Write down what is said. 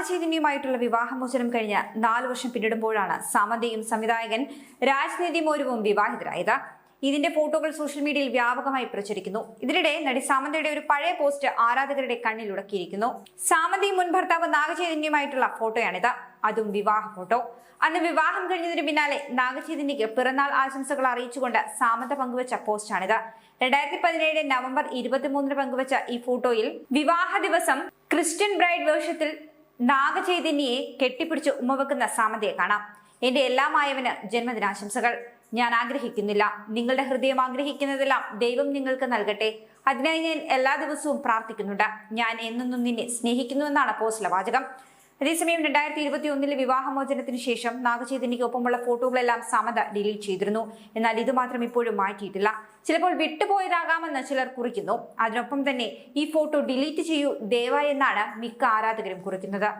നാഗചൈതന്യവുമായിട്ടുള്ള വിവാഹമോചനം കഴിഞ്ഞ നാലു വർഷം പിന്നിടുമ്പോഴാണ് സാമന്തയും സംവിധായകൻ രാജ്നീതി മോരുവും വിവാഹിതരായത്. ഇതിന്റെ ഫോട്ടോകൾ സോഷ്യൽ മീഡിയയിൽ വ്യാപകമായി പ്രചരിക്കുന്നു. ഇതിനിടെ നടി സാമന്തയുടെ ഒരു പഴയ പോസ്റ്റ് ആരാധകരുടെ കണ്ണിൽ ഉടക്കിയിരിക്കുന്നു. സാമന്തയും മുൻ ഭർത്താവ് നാഗചൈതന്യമായിട്ടുള്ള ഫോട്ടോയാണിത്. അതും വിവാഹ ഫോട്ടോ. അന്ന് വിവാഹം കഴിഞ്ഞതിന് പിന്നാലെ നാഗചൈതന്യക്ക് പിറന്നാൾ ആശംസകൾ അറിയിച്ചുകൊണ്ട് സാമന്ത പങ്കുവച്ച പോസ്റ്റാണിത്. രണ്ടായിരത്തി പതിനേഴ് നവംബർ ഇരുപത്തിമൂന്നിന് പങ്കുവച്ച ഈ ഫോട്ടോയിൽ വിവാഹ ദിവസം ക്രിസ്ത്യൻ ബ്രൈഡ് വേഷത്തിൽ നാഗചൈതന്യയെ കെട്ടിപ്പിടിച്ച് ഉമ്മവെക്കുന്ന സാമന്തയെ കാണാം. എന്റെ എല്ലാമായവന് ജന്മദിനാശംസകൾ. ഞാൻ ആഗ്രഹിക്കുന്നില്ല. നിങ്ങളുടെ ഹൃദയം ആഗ്രഹിക്കുന്നതെല്ലാം ദൈവം നിങ്ങൾക്ക് നൽകട്ടെ. അതിനായി ഞാൻ എല്ലാ ദിവസവും പ്രാർത്ഥിക്കുന്നുണ്ട്. ഞാൻ എന്നെന്നും നിന്നെ സ്നേഹിക്കുന്നുവെന്നാണ് പോസ്റ്റിലെ വാചകം അതേസമയം രണ്ടായിരത്തി ഇരുപത്തി ഒന്നിലെ വിവാഹമോചനത്തിന് ശേഷം നാഗചൈതന്യക്ക് ഒപ്പമുള്ള ഫോട്ടോകളെല്ലാം സമത ഡിലീറ്റ് ചെയ്തിരുന്നു. എന്നാൽ ഇത് മാത്രം ഇപ്പോഴും മാറ്റിയിട്ടില്ല. ചിലപ്പോൾ വിട്ടുപോയതാകാമെന്ന് ചിലർ കുറിക്കുന്നു. അതിനൊപ്പം തന്നെ ഈ ഫോട്ടോ ഡിലീറ്റ് ചെയ്യൂ ദയവായി എന്നാണ് മിക്ക ആരാധകരും കുറിക്കുന്നത്.